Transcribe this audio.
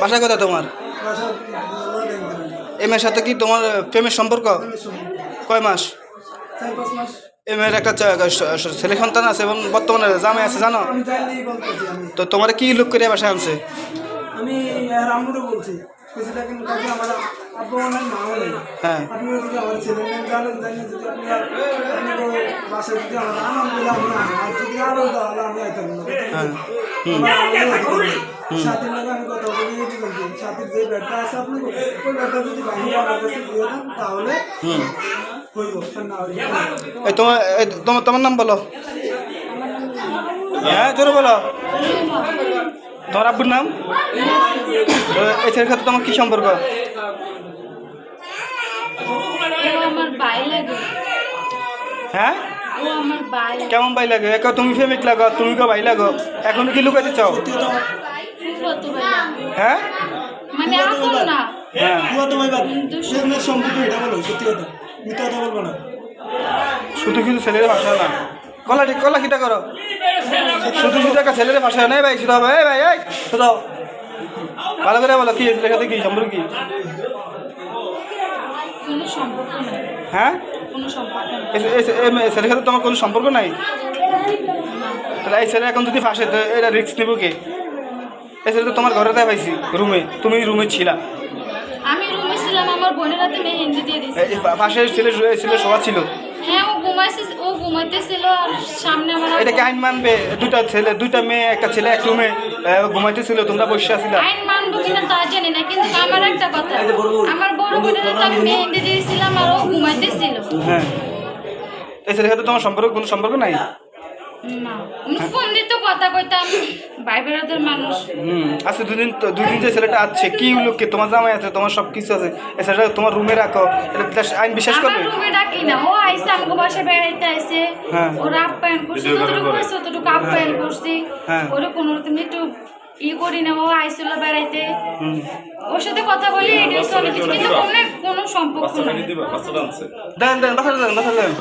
বাসা কথা তোমার? বাসা ওরা ব্যাংক এ মেয়ের সাথে কি তোমার প্রেমের সম্পর্ক? কয় মাস? চার পাঁচ মাস। এ মেয়ের একটা ছেলে সন্তান আছে এবং বর্তমানে জামাই আছে জানো? তো তোমার কি লোক করে বাসায় আনছে? আমি বলছি। হ্যাঁ। হ্যাঁ। আমার সাথীর আছে আপনি ওই যদি বাহিনী আমার কাছে দিয়ে দেন তাহলে হুম। হইব না হইলে এই তোমার এই তোমার তোমার নাম বলো। হ্যাঁ জোরে বলো। তোমার আব্বুর নাম। এই ছেলের সাথে তোমার কি সম্পর্ক? ও আমার ভাই লাগে। হ্যাঁ? ও আমার ভাই। কেমন ভাই লাগে? একা তুমি ফেমিক লাগো তুমি কেউ ভাই লাগো। এখন কি লুকাইতে চাও? হ্যাঁ? মানে আপন না। হ্যাঁ পুরো তো ভাই বাদ প্রেমের সম্পর্ক এটা বলো সত্যি কথা। মিথ্যা কথা বলব না। শুধু শুধু ছেলের ভাষা না। কলা ঠিক কলা কিটা করো? শুধু শুধু একটা ছেলের ভাষা নেই ভাই শুধু ভাই ভাই এই। শুধু ভালো করে বলো কি সাথে কি? সম্পর্ক কি? কোনো সম্পর্ক নেই। হ্যাঁ? ছেলের সাথে তোমার কোনো সম্পর্ক নাই? তাহলে এই ছেলে এখন যদি ফাঁসে তো এটা রিস্ক নেব কে? ছেলে তো তোমার ঘরে দেয় পাইছি রুমে। তুমি রুমে ছিলা। আমি রুমে ছিলাম আমার বোনের হাতে মেহেন্দি দিয়ে দিয়েছি। এই পাশে ছেলে ছেলে শোয়া ছিল? হ্যাঁ ও ঘুমাইছে ও ঘুমাইতেছিল আর সামনে আমার এটা কি আইন মানবে? দুটা ছেলে দুইটা মেয়ে একটা ছেলে এক রুমে ঘুমাইতেছিল তোমরা বসে আছিলা। আইন মানবো কিনা তা জানি না কিন্তু আমার একটা কথা আমার বড় বোনের হাতে আমি মেহেন্দি দিয়েছিলাম আর ও ঘুমাইতেছিল হ্যাঁ। এই ছেলের সাথে তোমার সম্পর্ক কোনো সম্পর্ক নাই? না। আমি ফোন দিতে কথা কইতাম মানুষ। হুম আচ্ছা দুদিন তো দুদিন যে ছেলেটা আছে কি লোককে? তোমার জামাই আছে তোমার সব কিছু আছে এই তোমার রুমে রাখো। এটা আইন বিশ্বাস করবে? রুমে ডাকি না। ও আইসে আমাকে বাসায় বেড়াইতে আইসে হ্যাঁ। ওরা আপ্যায়ন করছে যতটুকু করছে ততটুকু আপ্যায়ন করছি। হ্যাঁ। ওরা কোনো রকম একটু ই করি না। ও আইছিল বেড়াইতে। ওর সাথে কথা বলি অনেক কিছু কিন্তু কোনো কোনো সম্পর্ক নাই। দেন দেন বাসা দেন বাসা দেন।